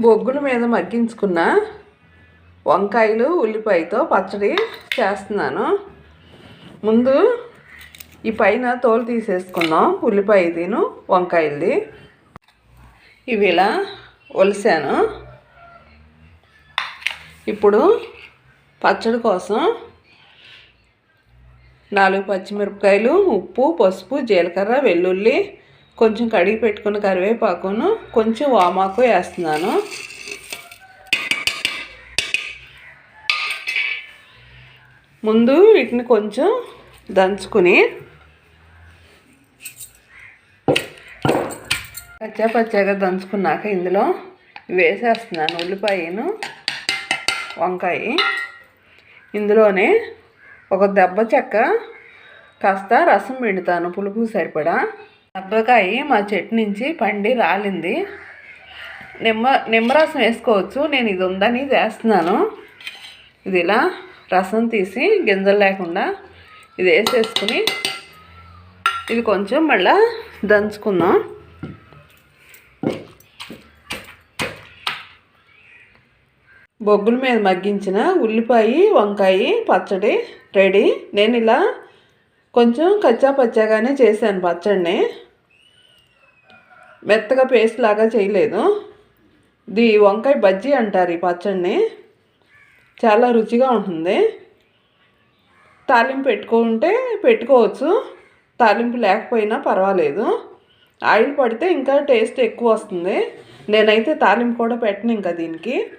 బొగ్గుల మీద మగ్గించుకున్న వంకాయలు ఉల్లిపాయతో పచ్చడి చేస్తున్నాను. ముందు ఈ పైన తోలు తీసేసుకుందాం. ఉల్లిపాయదిను వంకాయలది ఇవి ఇలా ఒలిసాను. ఇప్పుడు పచ్చడి కోసం నాలుగు పచ్చిమిరపకాయలు ఉప్పు పసుపు జీలకర్ర వెల్లుల్లి కొంచెం కడిగి పెట్టుకున్న కరివేపాకును కొంచెం వామాకు వేస్తున్నాను. ముందు వీటిని కొంచెం దంచుకుని పచ్చా పచ్చాగా దంచుకున్నాక ఇందులో వేసేస్తున్నాను ఉల్లిపాయను వంకాయ. ఇందులోనే ఒక దెబ్బ చెక్క కాస్త రసం పిండుతాను. పులుపు సరిపడా. దెబ్బకాయ మా చెట్టు నుంచి పండి రాలింది. నిమ్మ నిమ్మరసం వేసుకోవచ్చు. నేను ఇది ఉందని వేస్తున్నాను. ఇది ఇలా రసం తీసి గింజలు లేకుండా ఇది వేసేసుకుని ఇది కొంచెం మళ్ళా దంచుకుందాం. బొగ్గుల మీద మగ్గించిన ఉల్లిపాయ వంకాయ పచ్చడి రెడీ. నేను ఇలా కొంచెం కచ్చా పచ్చాగానే చేశాను పచ్చడిని. మెత్తగా పేస్ట్ లాగా చేయలేదు. ఇది వంకాయ బజ్జీ అంటారు ఈ పచ్చడిని. చాలా రుచిగా ఉంటుంది. తాలింపు పెట్టుకుంటే పెట్టుకోవచ్చు. తాలింపు లేకపోయినా పర్వాలేదు. ఆయిల్ పడితే ఇంకా టేస్ట్ ఎక్కువ వస్తుంది. నేనైతే తాలింపు కూడా పెట్టను ఇంకా దీనికి.